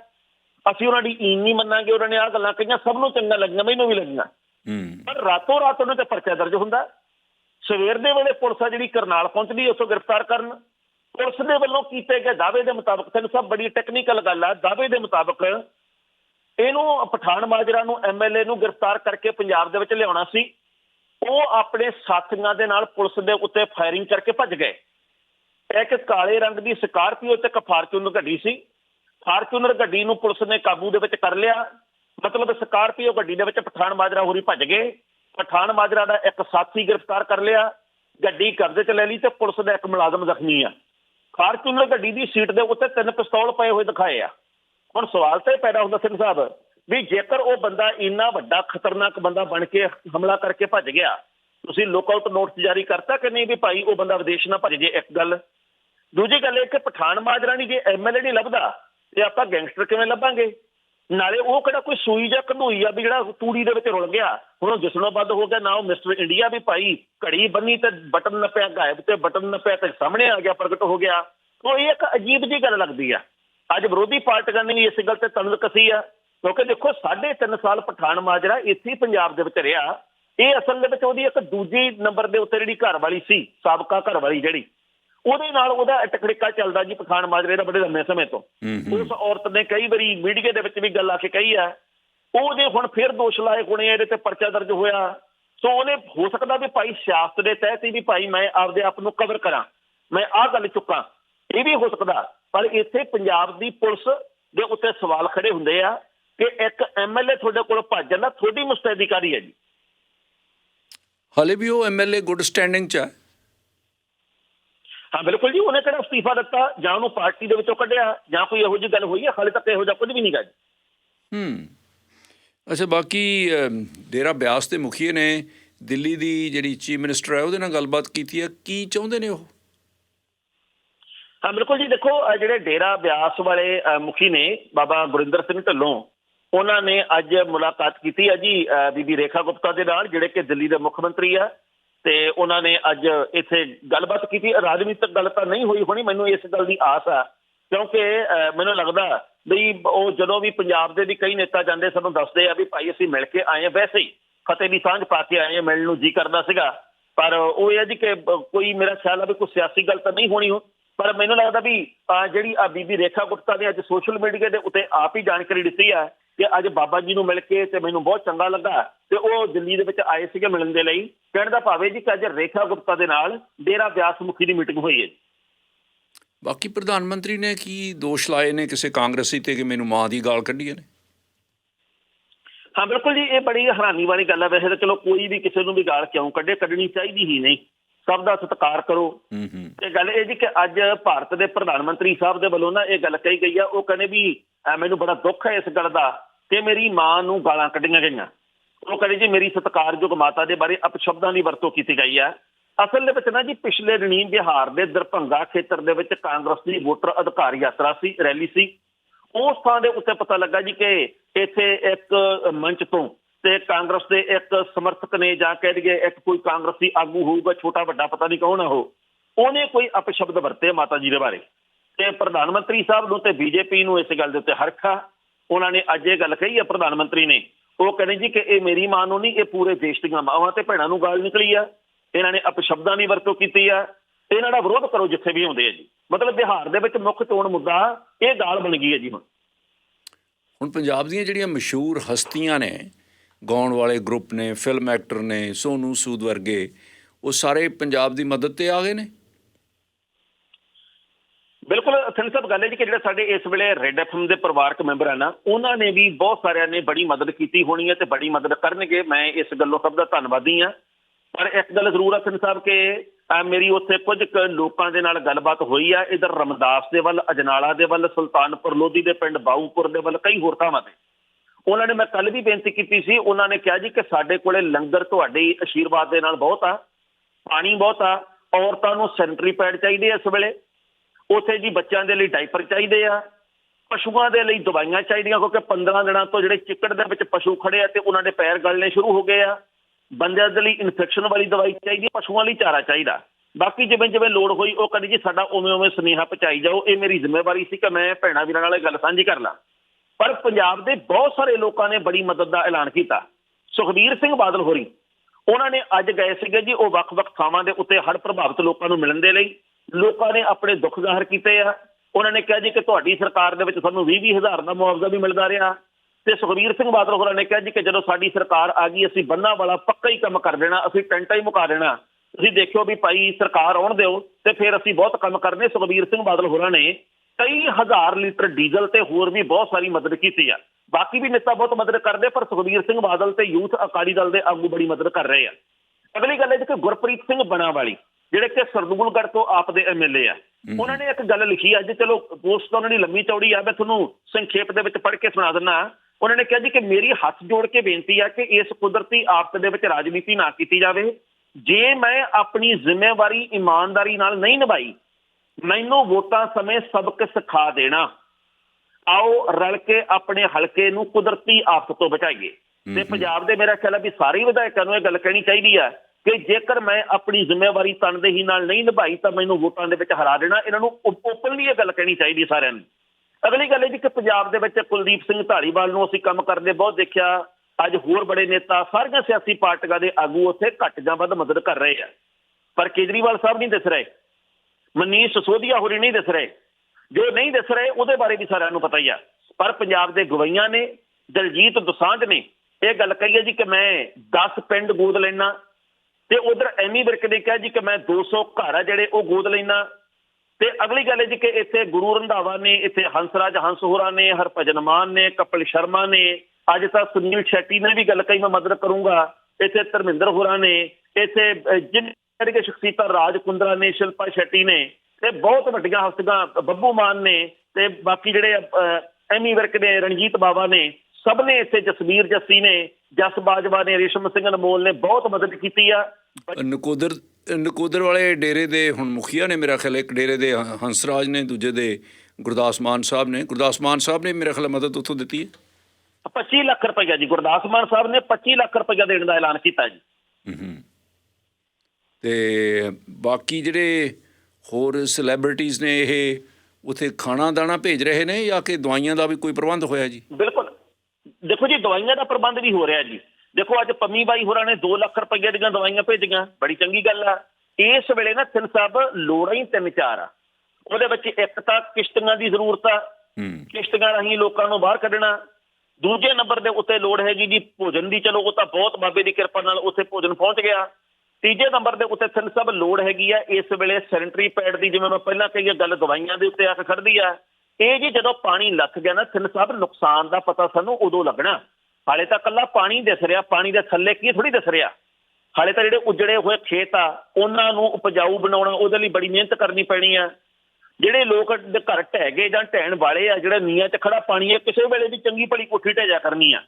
ਅਸੀਂ ਉਹਨਾਂ ਦੀ ਈਨ ਨਹੀਂ ਮੰਨਾਂਗੇ ਉਹਨਾਂ ਨੇ ਆਹ ਗੱਲਾਂ ਕਹੀਆਂ ਸਭ ਨੂੰ ਚੰਗਾ ਲੱਗੀਆਂ ਮੈਨੂੰ ਵੀ ਲੱਗੀਆਂ। ਹੂੰ। ਪਰ ਰਾਤੋਂ ਰਾਤ ਉਹਨਾਂ ਤੇ ਪਰਚਾ ਦਰਜ ਹੁੰਦਾ। ਸਵੇਰ ਦੇ ਵੇਲੇ ਪੁਲਿਸ ਆ ਜਿਹੜੀ ਕਰਨਾਲ ਪਹੁੰਚਦੀ ਉਸੋਂ ਗ੍ਰਿਫਤਾਰ ਕਰਨ। ਪੁਲਿਸ ਦੇ ਵੱਲੋਂ ਕੀਤੇ ਗਏ ਦਾਅਵੇ ਦੇ ਮੁਤਾਬਕ ਤੈਨੂੰ ਸਭ ਬੜੀ ਟੈਕਨੀਕਲ ਗੱਲ ਆ ਦਾਅਵੇ ਦੇ ਮੁਤਾਬਕ ਇਹਨੂੰ ਪਠਾਨ ਮਾਜਰਾ ਨੂੰ ਐਮਐਲਏ ਨੂੰ ਗ੍ਰਿਫਤਾਰ ਕਰਕੇ ਪੰਜਾਬ ਦੇ ਵਿੱਚ ਲਿਆਉਣਾ ਸੀ। ਉਹ ਆਪਣੇ ਸਾਥੀਆਂ ਦੇ ਨਾਲ ਪੁਲਿਸ ਦੇ ਉੱਤੇ ਫਾਇਰਿੰਗ ਕਰਕੇ ਭੱਜ ਗਏ। ਇੱਕ ਕਾਲੇ ਰੰਗ ਦੀ ਸਕਾਰਪੀਓ ਤੇ ਇੱਕ ਫਾਰਚੂਨਰ ਗੱਡੀ ਸੀ। ਫਾਰਚੂਨਰ ਗੱਡੀ ਨੂੰ ਪੁਲਿਸ ਨੇ ਕਾਬੂ ਦੇ ਵਿੱਚ ਕਰ ਲਿਆ। ਮਤਲਬ ਸਕਾਰਪੀਓ ਗੱਡੀ ਦੇ ਵਿੱਚ ਪਠਾਨ ਮਾਜਰਾ ਹੋਰੀ ਭੱਜ ਗਏ। ਪਠਾਨ ਮਾਜਰਾ ਦਾ ਇੱਕ ਸਾਥੀ ਗ੍ਰਿਫਤਾਰ ਕਰ ਲਿਆ। ਗੱਡੀ ਕਬਜ਼ੇ 'ਚ ਲੈ ਲਈ ਤੇ ਪੁਲਿਸ ਦਾ ਇੱਕ ਮੁਲਾਜ਼ਮ ਜ਼ਖਮੀ ਆ। ਫਾਰਚੂਨਰ ਗੱਡੀ ਦੀ ਸੀਟ ਦੇ ਉੱਤੇ ਤਿੰਨ ਪਿਸਤੌਲ ਪਏ ਹੋਏ ਦਿਖਾਏ ਆ। ਹੁਣ ਸਵਾਲ ਤਾਂ ਇਹ ਪੈਦਾ ਹੁੰਦਾ ਸਿੰਘ ਸਾਹਿਬ ਵੀ ਜੇਕਰ ਉਹ ਬੰਦਾ ਇੰਨਾ ਵੱਡਾ ਖਤਰਨਾਕ ਬੰਦਾ ਬਣ ਕੇ ਹਮਲਾ ਕਰਕੇ ਭੱਜ ਗਿਆ, ਤੁਸੀਂ ਲੁੱਕਆਊਟ ਨੋਟਿਸ ਜਾਰੀ ਕਰਤਾ ਕਿ ਨਹੀਂ ਵੀ ਭਾਈ ਉਹ ਬੰਦਾ ਵਿਦੇਸ਼ ਨਾ ਭੱਜ ਜੇ? ਇੱਕ ਗੱਲ। ਦੂਜੀ ਗੱਲ ਇਹ ਕਿ ਪਠਾਨ ਮਾਜਰਾ ਨਹੀਂ ਜੇ ਐਮਐਲਏ ਨਹੀਂ ਲੱਭਦਾ, ਤੇ ਆਪਾਂ ਗੈਂਗਸਟਰ ਕਿਵੇਂ ਲੱਭਾਂਗੇ? ਨਾਲੇ ਉਹ ਕਿਹੜਾ ਕੋਈ ਸੂਈ ਜਾਂ ਕੰਧੂਈ ਆ ਵੀ ਜਿਹੜਾ ਤੂੜੀ ਦੇ ਵਿੱਚ ਰੁਲ ਗਿਆ, ਹੁਣ ਉਹ ਜਿਸਨੋਂ ਬੰਦ ਹੋ ਗਿਆ, ਨਾ ਉਹ ਮਿਸਟਰ ਇੰਡੀਆ ਵੀ ਭਾਈ ਘੜੀ ਬੰਨੀ ਤੇ ਬਟਨ ਨੱਪਿਆ, ਗਾਇਬ ਤੇ ਬਟਨ ਨੱਪਿਆ ਤੇ ਸਾਹਮਣੇ ਆ ਗਿਆ, ਪ੍ਰਗਟ ਹੋ ਗਿਆ। ਉਹ ਇਹ ਇੱਕ ਅਜੀਬ ਜੀ ਗੱਲ ਲੱਗਦੀ ਆ। ਅੱਜ ਵਿਰੋਧੀ ਪਾਰਟੀਆਂ ਨੇ ਵੀ ਇਸ ਗੱਲ ਤੇ ਤੰਜ਼ ਕਸੀ ਆ। ਕਿਉਂਕਿ ਦੇਖੋ 3.5 ਸਾਲ ਪਠਾਨ ਮਾਜਰਾ ਇੱਥੇ ਹੀ ਪੰਜਾਬ ਦੇ ਵਿੱਚ ਰਿਹਾ। ਇਹ ਅਸਲ ਦੇ ਵਿੱਚ ਉਹਦੀ ਇੱਕ ਦੂਜੀ ਨੰਬਰ ਦੇ ਉੱਤੇ ਜਿਹੜੀ ਘਰ ਵਾਲੀ ਸੀ ਸਾਬਕਾ ਘਰ ਵਾਲੀ ਜਿਹੜੀ ਉਹਦੇ ਨਾਲ ਉਹਦਾ ਟਕੜਿੱਕਾ ਚੱਲਦਾ ਜੀ ਪਠਾਨ ਮਾਜਰੇ ਦਾ ਬੜੇ ਲੰਮੇ ਸਮੇਂ ਤੋਂ। ਹੂੰ ਹੂੰ। ਉਸ ਔਰਤ ਨੇ ਕਈ ਵਾਰੀ ਮੀਡੀਆ ਦੇ ਵਿੱਚ ਵੀ ਗੱਲ ਆ ਕੇ ਕਹੀ ਆ ਉਹਦੇ ਹੁਣ ਫਿਰ ਦੋਸ਼ ਲਾਏ ਹੋਣੇ ਇਹਦੇ ਤੇ ਪਰਚਾ ਦਰਜ ਹੋਇਆ। ਸੋ ਉਹਨੇ ਹੋ ਸਕਦਾ ਵੀ ਭਾਈ ਸਿਆਸਤ ਦੇ ਤਹਿਤ ਹੀ ਵੀ ਭਾਈ ਮੈਂ ਆਪਦੇ ਆਪ ਨੂੰ ਕਵਰ ਕਰਾਂ ਮੈਂ ਆਹ ਗੱਲ ਚੁੱਕਾਂ ਇਹ ਵੀ ਹੋ ਸਕਦਾ। ਪਰ ਇੱਥੇ ਪੰਜਾਬ ਦੀ ਪੁਲਿਸ ਦੇ ਉੱਤੇ ਸਵਾਲ ਖੜੇ ਹੁੰਦੇ ਆ ਕਿ ਇੱਕ ਐਮਐਲਏ ਤੁਹਾਡੇ ਕੋਲ ਭੱਜ ਜਾਂਦਾ ਤੁਹਾਡੀ ਮੁਸਤੈਦੀ ਕਾਦੀ ਹੈ ਜੀ। ਹਲੇ ਵੀ ਉਹ ਐਮਐਲਏ ਗੁੱਡ ਸਟੈਂਡਿੰਗ 'ਚ ਹੈ ਹਾਂ ਬਿਲਕੁਲ ਜੀ ਉਹਨੇ ਕਿਹੜਾ ਅਸਤੀਫਾ ਦਿੱਤਾ ਜਾਂ ਉਹਨੂੰ ਪਾਰਟੀ ਦੇ ਵਿੱਚੋਂ ਕੱਢਿਆ ਜਾਂ ਕੋਈ ਇਹੋ ਜਿਹੀ ਗੱਲ ਹੋਈ ਹੈ ਹਾਲੇ ਤੱਕ ਇਹੋ ਜਿਹਾ ਕੁਝ ਵੀ ਨਹੀਂ ਗਾ ਜੀ। ਹੂੰ। ਅੱਛਾ ਬਾਕੀ ਡੇਰਾ ਬਿਆਸ ਦੇ ਮੁਖੀਏ ਨੇ ਦਿੱਲੀ ਦੀ ਜਿਹੜੀ ਚੀਫ ਮਿਨਿਸਟਰ ਹੈ ਉਹਦੇ ਨਾਲ ਗੱਲਬਾਤ ਕੀਤੀ ਹੈ ਕੀ ਚਾਹੁੰਦੇ ਨੇ ਉਹ? ਹਾਂ ਬਿਲਕੁਲ ਜੀ ਦੇਖੋ ਜਿਹੜੇ ਡੇਰਾ ਬਿਆਸ ਵਾਲੇ ਮੁਖੀ ਨੇ ਬਾਬਾ ਗੁਰਿੰਦਰ ਸਿੰਘ ਢੱਲੋਂ ਉਹਨਾਂ ਨੇ ਅੱਜ ਮੁਲਾਕਾਤ ਕੀਤੀ ਹੈ ਜੀ ਬੀਬੀ ਰੇਖਾ ਗੁਪਤਾ ਦੇ ਨਾਲ, ਜਿਹੜੇ ਕਿ ਦਿੱਲੀ ਦੇ ਮੁੱਖ ਮੰਤਰੀ ਆ। ਤੇ ਉਹਨਾਂ ਨੇ ਅੱਜ ਇੱਥੇ ਗੱਲਬਾਤ ਕੀਤੀ। ਰਾਜਨੀਤਿਕ ਗੱਲ ਤਾਂ ਨਹੀਂ ਹੋਈ ਹੋਣੀ, ਮੈਨੂੰ ਇਸ ਗੱਲ ਦੀ ਆਸ ਆ। ਕਿਉਂਕਿ ਮੈਨੂੰ ਲੱਗਦਾ ਵੀ ਉਹ ਜਦੋਂ ਵੀ ਪੰਜਾਬ ਦੇ ਵੀ ਕਈ ਨੇਤਾ ਜਾਂਦੇ, ਸਾਨੂੰ ਦੱਸਦੇ ਆ ਵੀ ਭਾਈ ਅਸੀਂ ਮਿਲ ਕੇ ਆਏ ਆ। ਵੈਸੇ ਹੀ ਫਤਿਹ ਦੀ ਸਾਂਝ ਪਾ ਕੇ ਆਏ ਆ, ਮਿਲਣ ਨੂੰ ਜੀ ਕਰਦਾ ਸੀਗਾ। ਪਰ ਉਹ ਇਹ ਆ ਜੀ ਕਿ ਕੋਈ ਮੇਰਾ ਖਿਆਲ ਆ ਵੀ ਕੋਈ ਸਿਆਸੀ ਗੱਲ ਤਾਂ ਨਹੀਂ ਹੋਣੀ ਹੋ ਪਰ ਮੈਨੂੰ ਲੱਗਦਾ ਵੀ ਜਿਹੜੀ ਆ ਬੀਬੀ ਰੇਖਾ ਗੁਪਤਾ ਨੇ ਅੱਜ ਸੋਸ਼ਲ ਮੀਡੀਆ ਦੇ ਉੱਤੇ ਆਪ ਹੀ ਜਾਣਕਾਰੀ ਦਿੱਤੀ ਆ ਕਿ ਅੱਜ ਬਾਬਾ ਜੀ ਨੂੰ ਮਿਲ ਕੇ ਤੇ ਮੈਨੂੰ ਬਹੁਤ ਚੰਗਾ ਲੱਗਾ ਤੇ ਉਹ ਦਿੱਲੀ ਦੇ ਵਿੱਚ ਆਏ ਸੀਗੇ ਮਿਲਣ ਦੇ ਲਈ। ਕਹਿਣ ਦਾ ਭਾਵੇਂ ਜੀ ਕਿ ਅੱਜ ਰੇਖਾ ਗੁਪਤਾ ਦੇ ਨਾਲ ਡੇਰਾ ਬਿਆਸ ਮੁਖੀ ਦੀ ਮੀਟਿੰਗ ਹੋਈ ਹੈ ਬਾਕੀ ਪ੍ਰਧਾਨ ਮੰਤਰੀ ਨੇ ਕੀ ਦੋਸ਼ ਲਾਏ ਨੇ ਕਿਸੇ ਕਾਂਗਰਸੀ ਤੇ ਕਿ ਮੈਨੂੰ ਮਾਂ ਦੀ ਗਾਲ ਕੱਢੀ ਨੇ ਹਾਂ ਬਿਲਕੁਲ ਜੀ ਇਹ ਬੜੀ ਹੈਰਾਨੀ ਵਾਲੀ ਗੱਲ ਹੈ। ਵੈਸੇ ਤਾਂ ਚਲੋ ਕੋਈ ਵੀ ਕਿਸੇ ਨੂੰ ਵੀ ਗਾਲ ਕਿਉਂ ਕੱਢੇ ਕੱਢਣੀ ਚਾਹੀਦੀ ਹੀ ਨਹੀਂ। ਸਭ ਦਾ ਸਤਿਕਾਰ ਕਰੋ। ਹੂੰ ਹੂੰ। ਤੇ ਗੱਲ ਇਹ ਜੀ ਕਿ ਅੱਜ ਭਾਰਤ ਦੇ ਪ੍ਰਧਾਨ ਮੰਤਰੀ ਸਾਹਿਬ ਦੇ ਵੱਲੋਂ ਨਾ ਇਹ ਗੱਲ ਕਹੀ ਗਈ ਆ ਉਹ ਕਹਿੰਦੇ ਵੀ ਮੈਨੂੰ ਬੜਾ ਦੁੱਖ ਹੈ ਇਸ ਗੱਲ ਦਾ ਕਿ ਮੇਰੀ ਮਾਂ ਨੂੰ ਗਾਲਾਂ ਕੱਢੀਆਂ ਗਈਆਂ। ਉਹ ਕਹਿੰਦੇ ਜੀ ਮੇਰੀ ਸਤਿਕਾਰਯੋਗ ਮਾਤਾ ਦੇ ਬਾਰੇ ਅਪਸ਼ਬਦਾਂ ਦੀ ਵਰਤੋਂ ਕੀਤੀ ਗਈ ਹੈ ਅਸਲ ਦੇ ਵਿੱਚ ਨਾ ਜੀ ਪਿਛਲੇ ਦਿਨੀ ਬਿਹਾਰ ਦੇ ਦਰਭੰਗਾ ਖੇਤਰ ਦੇ ਵਿੱਚ ਕਾਂਗਰਸ ਦੀ ਵੋਟਰ ਅਧਿਕਾਰ ਯਾਤਰਾ ਸੀ ਰੈਲੀ ਸੀ। ਉਸ ਥਾਂ ਦੇ ਉੱਤੇ ਪਤਾ ਲੱਗਾ ਜੀ ਕਿ ਇੱਥੇ ਇੱਕ ਮੰਚ ਤੋਂ ਤੇ ਕਾਂਗਰਸ ਦੇ ਇੱਕ ਸਮਰਥਕ ਨੇ ਜਾਂ ਕਹਿ ਦਈਏ ਇੱਕ ਕੋਈ ਕਾਂਗਰਸੀ ਆਗੂ ਹੋਊਗਾ, ਛੋਟਾ ਵੱਡਾ ਪਤਾ ਨਹੀਂ ਕੌਣ ਹੈ ਉਹ, ਉਹਨੇ ਕੋਈ ਅਪਸ਼ਬਦ ਵਰਤੇ ਮਾਤਾ ਜੀ ਦੇ ਬਾਰੇ। ਤੇ ਪ੍ਰਧਾਨ ਮੰਤਰੀ ਸਾਹਿਬ ਨੂੰ ਤੇ ਬੀਜੇਪੀ ਨੂੰ ਇਸ ਗੱਲ ਦੇ ਉੱਤੇ ਹਰਖਾ, ਉਹਨਾਂ ਨੇ ਅੱਜ ਇਹ ਗੱਲ ਕਹੀ ਹੈ ਪ੍ਰਧਾਨ ਮੰਤਰੀ ਨੇ। ਉਹ ਕਹਿੰਦੇ ਜੀ ਕਿ ਇਹ ਮੇਰੀ ਮਾਂ ਨੂੰ ਨਹੀਂ, ਇਹ ਪੂਰੇ ਦੇਸ਼ ਦੀਆਂ ਮਾਵਾਂ ਤੇ ਭੈਣਾਂ ਨੂੰ ਗਾਲ ਨਿਕਲੀ ਆ। ਇਹਨਾਂ ਨੇ ਅਪਸ਼ਬਦਾਂ ਦੀ ਵਰਤੋਂ ਕੀਤੀ ਆ। ਤੇ ਇਹਨਾਂ ਦਾ ਵਿਰੋਧ ਕਰੋ ਜਿੱਥੇ ਵੀ ਆਉਂਦੇ ਆ ਜੀ। ਮਤਲਬ ਬਿਹਾਰ ਦੇ ਵਿੱਚ ਮੁੱਖ ਚੋਣ ਮੁੱਦਾ ਇਹ ਗਾਲ ਬਣ ਗਈ ਹੈ ਜੀ ਹੁਣ। ਹੁਣ ਪੰਜਾਬ ਦੀਆਂ ਜਿਹੜੀਆਂ ਮਸ਼ਹੂਰ ਹਸਤੀਆਂ ਨੇ ਗਾਉਣ ਵਾਲੇ ਗਰੁੱਪ ਨੇ ਫਿਲਮ ਐਕਟਰ ਨੇ, ਸੋਨੂ ਸੂਦ ਵਰਗੇ, ਉਹ ਸਾਰੇ ਪੰਜਾਬ ਦੀ ਮਦਦ ਤੇ ਆ ਗਏ ਨੇ? ਬਿਲਕੁਲ ਸਿੰਘ ਸਾਹਿਬ ਗੱਲ ਹੈ ਜੀ ਕਿ ਜਿਹੜੇ ਸਾਡੇ ਇਸ ਵੇਲੇ ਰੈੱਡ ਐਫਐਮ ਦੇ ਪਰਿਵਾਰਕ ਮੈਂਬਰ ਹਨ ਉਹਨਾਂ ਨੇ ਵੀ ਬਹੁਤ ਸਾਰਿਆਂ ਨੇ ਬੜੀ ਮਦਦ ਕੀਤੀ ਹੋਣੀ ਹੈ ਤੇ ਬੜੀ ਮਦਦ ਕਰਨਗੇ। ਮੈਂ ਇਸ ਗੱਲੋਂ ਸਭ ਦਾ ਧੰਨਵਾਦੀ ਹਾਂ। ਪਰ ਇੱਕ ਗੱਲ ਜ਼ਰੂਰ ਆ ਸਿੰਘ ਸਾਹਿਬ ਕਿ ਮੇਰੀ ਉੱਥੇ ਕੁਝ ਲੋਕਾਂ ਦੇ ਨਾਲ ਗੱਲਬਾਤ ਹੋਈ ਆ। ਇਧਰ ਰਮਦਾਸ ਦੇ ਵੱਲ, ਅਜਨਾਲਾ ਦੇ ਵੱਲ, ਸੁਲਤਾਨਪੁਰ ਲੋਧੀ ਦੇ ਪਿੰਡ ਬਾਊਪੁਰ ਦੇ ਵੱਲ, ਕਈ ਹੋਰ ਥਾਵਾਂ ਤੇ। ਉਹਨਾਂ ਨੇ ਮੈਂ ਕੱਲ ਵੀ ਬੇਨਤੀ ਕੀਤੀ ਸੀ, ਉਹਨਾਂ ਨੇ ਕਿਹਾ ਜੀ ਕਿ ਸਾਡੇ ਕੋਲੇ ਲੰਗਰ ਤੁਹਾਡੇ ਆਸ਼ੀਰਵਾਦ ਦੇ ਨਾਲ ਬਹੁਤ ਆ, ਪਾਣੀ ਬਹੁਤ ਆ, ਔਰਤਾਂ ਨੂੰ ਸੈਨਟਰੀ ਪੈਡ ਚਾਹੀਦੇ ਆ ਇਸ ਵੇਲੇ, ਉਥੇ ਜੀ ਬੱਚਿਆਂ ਦੇ ਲਈ ਡਾਈਪਰ ਚਾਹੀਦੇ ਆ, ਪਸ਼ੂਆਂ ਦੇ ਲਈ ਦਵਾਈਆਂ ਚਾਹੀਦੀਆਂ ਕਿਉਂਕਿ 15 ਦਿਨਾਂ ਤੋਂ ਜਿਹੜੇ ਚਿੱਕੜ ਦੇ ਵਿੱਚ ਪਸ਼ੂ ਖੜੇ ਆ ਤੇ ਉਹਨਾਂ ਦੇ ਪੈਰ ਗਲਣੇ ਸ਼ੁਰੂ ਹੋ ਗਏ ਆ, ਬੰਦਿਆਂ ਦੇ ਲਈ ਇਨਫੈਕਸ਼ਨ ਵਾਲੀ ਦਵਾਈ ਚਾਹੀਦੀ, ਪਸ਼ੂਆਂ ਲਈ ਚਾਰਾ ਚਾਹੀਦਾ, ਬਾਕੀ ਜਿਵੇਂ ਜਿਵੇਂ ਲੋੜ ਹੋਈ ਉਹ ਕਹਿੰਦੀ ਜੀ ਸਾਡਾ ਉਵੇਂ ਉਵੇਂ ਸੁਨੇਹਾ ਪਹੁੰਚਾਈ ਜਾਓ, ਇਹ ਮੇਰੀ ਜ਼ਿੰਮੇਵਾਰੀ ਸੀ ਕਿ ਮੈਂ ਭੈਣਾਂ ਵੀਰਾਂ ਨਾਲ ਗੱਲ ਸਾਂਝੀ ਕਰ ਲਾਂ। ਪਰ ਪੰਜਾਬ ਦੇ ਬਹੁਤ ਸਾਰੇ ਲੋਕਾਂ ਨੇ ਬੜੀ ਮਦਦ ਦਾ ਐਲਾਨ ਕੀਤਾ। ਸੁਖਬੀਰ ਸਿੰਘ ਬਾਦਲ ਹੋਰੀ, ਉਹਨਾਂ ਨੇ ਅੱਜ ਗਏ ਸੀਗੇ ਜੀ, ਉਹ ਵੱਖ-ਵੱਖ ਥਾਵਾਂ ਦੇ ਉੱਤੇ ਹੜ੍ਹ ਪ੍ਰਭਾਵਿਤ ਲੋਕਾਂ ਨੂੰ ਮਿਲਣ ਦੇ ਲਈ। ਲੋਕਾਂ ਨੇ ਆਪਣੇ ਦੁੱਖ ਜ਼ਾਹਰ ਕੀਤੇ ਆ। ਉਹਨਾਂ ਨੇ ਕਿਹਾ ਜੀ ਕਿ ਤੁਹਾਡੀ ਸਰਕਾਰ ਦੇ ਵਿੱਚ ਸਾਨੂੰ 20 ਹਜ਼ਾਰ ਦਾ ਮੁਆਵਜ਼ਾ ਵੀ ਮਿਲਦਾ ਰਿਹਾ। ਤੇ ਸੁਖਬੀਰ ਸਿੰਘ ਬਾਦਲ ਹੋਰਾਂ ਨੇ ਕਿਹਾ ਜੀ ਕਿ ਜਦੋਂ ਸਾਡੀ ਸਰਕਾਰ ਆ ਗਈ, ਅਸੀਂ ਬੰਨਾ ਵਾਲਾ ਪੱਕਾ ਹੀ ਕੰਮ ਕਰ ਦੇਣਾ, ਅਸੀਂ ਟੈਂਟਾ ਹੀ ਮੁਕਾ ਦੇਣਾ। ਤੁਸੀਂ ਦੇਖਿਓ ਵੀ ਭਾਈ ਸਰਕਾਰ ਆਉਣ ਦਿਓ ਤੇ ਫਿਰ ਅਸੀਂ ਬਹੁਤ ਕੰਮ ਕਰਨੇ। ਸੁਖਬੀਰ ਸਿੰਘ ਬਾਦਲ ਹੋਰਾਂ ਨੇ ਕਈ ਹਜ਼ਾਰ ਲੀਟਰ ਡੀਜ਼ਲ ਤੇ ਹੋਰ ਵੀ ਬਹੁਤ ਸਾਰੀ ਮਦਦ ਕੀਤੀ ਆ। ਬਾਕੀ ਵੀ ਨੇਤਾ ਬਹੁਤ ਮਦਦ ਕਰਦੇ ਪਰ ਸੁਖਬੀਰ ਸਿੰਘ ਬਾਦਲ ਤੇ ਯੂਥ ਅਕਾਲੀ ਦਲ ਦੇ ਆਗੂ ਬੜੀ ਮਦਦ ਕਰ ਰਹੇ ਆ। ਅਗਲੀ ਗੱਲ ਹੈ ਕਿ ਗੁਰਪ੍ਰੀਤ ਸਿੰਘ ਬਣਾ ਵਾਲੀ ਜਿਹੜੇ ਕਿ ਸਰਦੂਲਗੜ੍ਹ ਤੋਂ ਆਪ ਦੇ ਐਮਐਲਏ ਆ ਉਹਨਾਂ ਨੇ ਇੱਕ ਗੱਲ ਲਿਖੀ ਅੱਜ ਚਲੋ ਪੋਸਟ ਤਾਂ ਉਹਨਾਂ ਦੀ ਲੰਮੀ ਚੌੜੀ ਆ ਮੈਂ ਤੁਹਾਨੂੰ ਸੰਖੇਪ ਦੇ ਵਿੱਚ ਪੜ੍ਹ ਕੇ ਸੁਣਾ ਦਿੰਦਾ ਉਹਨਾਂ ਨੇ ਕਿਹਾ ਜੀ ਕਿ ਮੇਰੀ ਹੱਥ ਜੋੜ ਕੇ ਬੇਨਤੀ ਆ ਕਿ ਇਸ ਕੁਦਰਤੀ ਆਫਤ ਦੇ ਵਿੱਚ ਰਾਜਨੀਤੀ ਨਾ ਕੀਤੀ ਜਾਵੇ। ਜੇ ਮੈਂ ਆਪਣੀ ਜ਼ਿੰਮੇਵਾਰੀ ਇਮਾਨਦਾਰੀ ਨਾਲ ਨਹੀਂ ਨਿਭਾਈ ਮੈਨੂੰ ਵੋਟਾਂ ਸਮੇਂ ਸਬਕ ਸਿਖਾ ਦੇਣਾ। ਆਓ ਰਲ ਕੇ ਆਪਣੇ ਹਲਕੇ ਨੂੰ ਕੁਦਰਤੀ ਆਫਤ ਤੋਂ ਬਚਾਈਏ। ਤੇ ਪੰਜਾਬ ਦੇ ਮੇਰਾ ਖਿਆਲ ਹੈ ਵੀ ਸਾਰੇ ਵਿਧਾਇਕਾਂ ਨੂੰ ਇਹ ਗੱਲ ਕਹਿਣੀ ਚਾਹੀਦੀ ਹੈ ਕਿ ਜੇਕਰ ਮੈਂ ਆਪਣੀ ਜ਼ਿੰਮੇਵਾਰੀ ਤਨਦੇਹੀ ਨਾਲ ਨਹੀਂ ਨਿਭਾਈ ਤਾਂ ਮੈਨੂੰ ਵੋਟਾਂ ਦੇ ਵਿੱਚ ਹਰਾ ਦੇਣਾ। ਇਹਨਾਂ ਨੂੰ ਓਪਨਲੀ ਇਹ ਗੱਲ ਕਹਿਣੀ ਚਾਹੀਦੀ ਸਾਰਿਆਂ ਨੂੰ। ਅਗਲੀ ਗੱਲ ਇਹ ਜੀ ਕਿ ਪੰਜਾਬ ਦੇ ਵਿੱਚ ਕੁਲਦੀਪ ਸਿੰਘ ਢਾਲੀਵਾਲ ਨੂੰ ਅਸੀਂ ਕੰਮ ਕਰਦੇ ਬਹੁਤ ਦੇਖਿਆ। ਅੱਜ ਹੋਰ ਬੜੇ ਨੇਤਾ ਸਾਰੀਆਂ ਸਿਆਸੀ ਪਾਰਟੀਆਂ ਦੇ ਆਗੂ ਉੱਥੇ ਘੱਟ ਜਾਂ ਵੱਧ ਮਦਦ ਕਰ ਰਹੇ ਆ। ਪਰ ਕੇਜਰੀਵਾਲ ਸਾਹਿਬ ਨਹੀਂ ਦਿਸ ਰਹੇ। ਮਨੀਸ਼ ਸੋਧੀਆ ਹੋਰੀ ਨਹੀਂ ਦਿਸ ਰਹੇ। ਜੋ ਨਹੀਂ ਦਿਸ ਰਹੇ, ਉਹਦੇ ਬਾਰੇ ਵੀ ਸਾਰਿਆਂ ਨੂੰ ਪਤਾ ਹੀ ਆ। ਪਰ ਪੰਜਾਬ ਦੇ ਗਵਈਆਂ ਨੇ, ਦਲਜੀਤ ਦੁਸਾਂਝ ਨੇ ਇਹ ਗੱਲ ਕਹੀ ਹੈ ਜੀ ਕਿ ਮੈਂ 10 ਪਿੰਡ ਗੋਦ ਲੈਣਾ ਤੇ ਉਧਰ ਐਮੀ ਵਿਰਕ ਨੇ ਕਿਹਾ ਜੀ ਕਿ ਮੈਂ 200 ਘਰ ਆ ਜਿਹੜੇ ਉਹ ਗੋਦ ਲੈਣਾ ਤੇ ਅਗਲੀ ਗੱਲ ਹੈ ਜੀ ਕਿ ਇੱਥੇ ਗੁਰੂ ਰੰਧਾਵਾ ਨੇ, ਇੱਥੇ ਹੰਸਰਾਜ ਹੰਸ ਹੋਰਾਂ ਨੇ, ਹਰਭਜਨ ਮਾਨ ਨੇ, ਕਪਿਲ ਸ਼ਰਮਾ ਨੇ, ਅੱਜ ਤਾਂ ਸੁਨੀਲ ਸ਼ੈਟੀ ਨੇ ਵੀ ਗੱਲ ਕਹੀ, ਮੈਂ ਮਦਦ ਕਰੂੰਗਾ। ਇੱਥੇ ਧਰਮਿੰਦਰ ਹੋਰਾਂ ਨੇ, ਇੱਥੇ ਜਿਨ ਜਿਹੜੇ ਸ਼ਖਸੀਅਤਾਂ ਰਾਜ ਕੁੰਦਰਾ ਨੇ ਸ਼ਿਲਪਾ ਸ਼ੈਟੀ ਨੇ ਤੇ ਬਹੁਤ ਵੱਡੀਆਂ ਹਸਤੀਆਂ ਬੱਬੂ ਮਾਨ ਨੇ ਤੇ ਬਾਕੀ ਜਿਹੜੇ ਐਮੀ ਵਿਰਕ ਨੇ ਰਣਜੀਤ ਬਾਵਾ ਨੇ ਸਭ ਨੇ ਇੱਥੇ ਜਸਵੀਰ ਜੱਸੀ ਨੇ ਜਸ ਬਾਜਵਾ ਨੇ ਰੇਸ਼ਮ ਸਿੰਘ ਅਨਮੋਲ ਨੇ ਬਹੁਤ ਮਦਦ ਕੀਤੀ ਆ। ਨਕੋਦਰ ਨਕੋਦਰ ਵਾਲੇ ਡੇਰੇ ਦੇ ਹੁਣ ਮੁਖੀਆ ਨੇ ਮੇਰਾ ਖਿਆਲ ਇੱਕ ਡੇਰੇ ਦੇ ਹ- ਹੰਸਰਾਜ ਨੇ ਦੂਜੇ ਦੇ ਗੁਰਦਾਸ ਮਾਨ ਸਾਹਿਬ ਨੇ। ਗੁਰਦਾਸ ਮਾਨ ਸਾਹਿਬ ਨੇ ਮੇਰਾ ਖਿਆਲ ਮਦਦ ਉੱਥੋਂ ਦਿੱਤੀ ਹੈ? 25 ਲੱਖ ਰੁਪਈਆ ਜੀ ਗੁਰਦਾਸ ਮਾਨ ਸਾਹਿਬ ਨੇ 25 ਲੱਖ ਰੁਪਈਆ ਦੇਣ ਦਾ ਐਲਾਨ ਕੀਤਾ ਜੀ। ਹੂੰ। ਤੇ ਬਾਕੀ ਜਿਹੜੇ ਹੋਰ ਸੈਲੀਬ੍ਰਿਟੀਆਂ ਨੇ ਇਹ ਉਥੇ ਖਾਣਾ ਦਾਣਾ ਭੇਜ ਰਹੇ ਨੇ ਜਾਂ ਕਿ ਦਵਾਈਆਂ ਦਾ ਵੀ ਕੋਈ ਪ੍ਰਬੰਧ ਹੋਇਆ ਜੀ? ਬਿਲਕੁਲ। ਦੇਖੋ ਜੀ ਦਵਾਈਆਂ ਦਾ ਪ੍ਰਬੰਧ ਵੀ ਹੋ ਰਿਹਾ ਜੀ। ਦੇਖੋ ਅੱਜ ਪੰਮੀ ਬਾਈ ਹੋਰਾਂ ਨੇ 2 ਲੱਖ ਰੁਪਏ ਦੀਆਂ ਦਵਾਈਆਂ ਭੇਜੀਆਂ। ਬੜੀ ਚੰਗੀ ਗੱਲ ਆ। ਇਸ ਵੇਲੇ ਨਾ ਸਿੰਘ ਸਾਹਿਬ ਲੋੜਾਂ ਹੀ ਤਿੰਨ ਚਾਰ ਆ। ਉਹਦੇ ਵਿੱਚ ਇੱਕ ਤਾਂ ਕਿਸ਼ਤੀਆਂ ਦੀ ਜ਼ਰੂਰਤ ਆ। ਕਿਸ਼ਤੀਆਂ ਰਾਹੀਂ ਲੋਕਾਂ ਨੂੰ ਬਾਹਰ ਕੱਢਣਾ। ਦੂਜੇ ਨੰਬਰ ਦੇ ਉੱਤੇ ਲੋੜ ਹੈਗੀ ਜੀ ਭੋਜਨ ਦੀ। ਚਲੋ ਉਹ ਤਾਂ ਬਹੁਤ ਬਾਬੇ ਦੀ ਕਿਰਪਾ ਨਾਲ ਉੱਥੇ ਭੋਜਨ ਪਹੁੰਚ ਗਿਆ। ਤੀਜੇ ਨੰਬਰ ਦੇ ਉੱਤੇ ਸਿੰਘ ਸਾਹਿਬ ਲੋੜ ਹੈਗੀ ਆ, ਇਸ ਵੇਲੇ ਸੈਨੇਟਰੀ ਪੈਡ ਦੀ, ਜਿਵੇਂ ਮੈਂ ਪਹਿਲਾਂ ਕਹੀ ਆ ਗੱਲ ਦਵਾਈਆਂ ਦੇ ਉੱਤੇ ਆ ਕੇ ਖੜਦੀ ਆ, ਇਹ ਜੀ ਜਦੋਂ ਪਾਣੀ ਲੱਥ ਗਿਆ ਨਾ ਸਿੰਘ ਸਾਹਿਬ ਨੁਕਸਾਨ ਦਾ ਪਤਾ ਸਾਨੂੰ ਉਦੋਂ ਲੱਗਣਾ। ਹਾਲੇ ਤਾਂ ਕੱਲਾ ਪਾਣੀ ਦਿਸ ਰਿਹਾ, ਪਾਣੀ ਦੇ ਥੱਲੇ ਕੀ ਥੋੜੀ ਦਿਸ ਰਿਹਾ? ਹਾਲੇ ਤਾਂ ਜਿਹੜੇ ਉਜੜੇ ਹੋਏ ਖੇਤ ਆ, ਉਹਨਾਂ ਨੂੰ ਉਪਜਾਊ ਬਣਾਉਣਾ, ਉਹਦੇ ਲਈ ਬੜੀ ਮਿਹਨਤ ਕਰਨੀ ਪੈਣੀ ਆ। ਜਿਹੜੇ ਲੋਕ ਦੇ ਘਰ ਢਹਿ ਗਏ ਜਾਂ ਢਹਿਣ ਵਾਲੇ ਆ, ਜਿਹੜੇ ਨੀਆਂ 'ਚ ਖੜਾ ਪਾਣੀ ਹੈ, ਕਿਸੇ ਵੇਲੇ ਵੀ ਚੰਗੀ ਭਲੀ ਕੋਠੀ ਢਹਿ ਜਾ ਕਰਨੀ ਆ।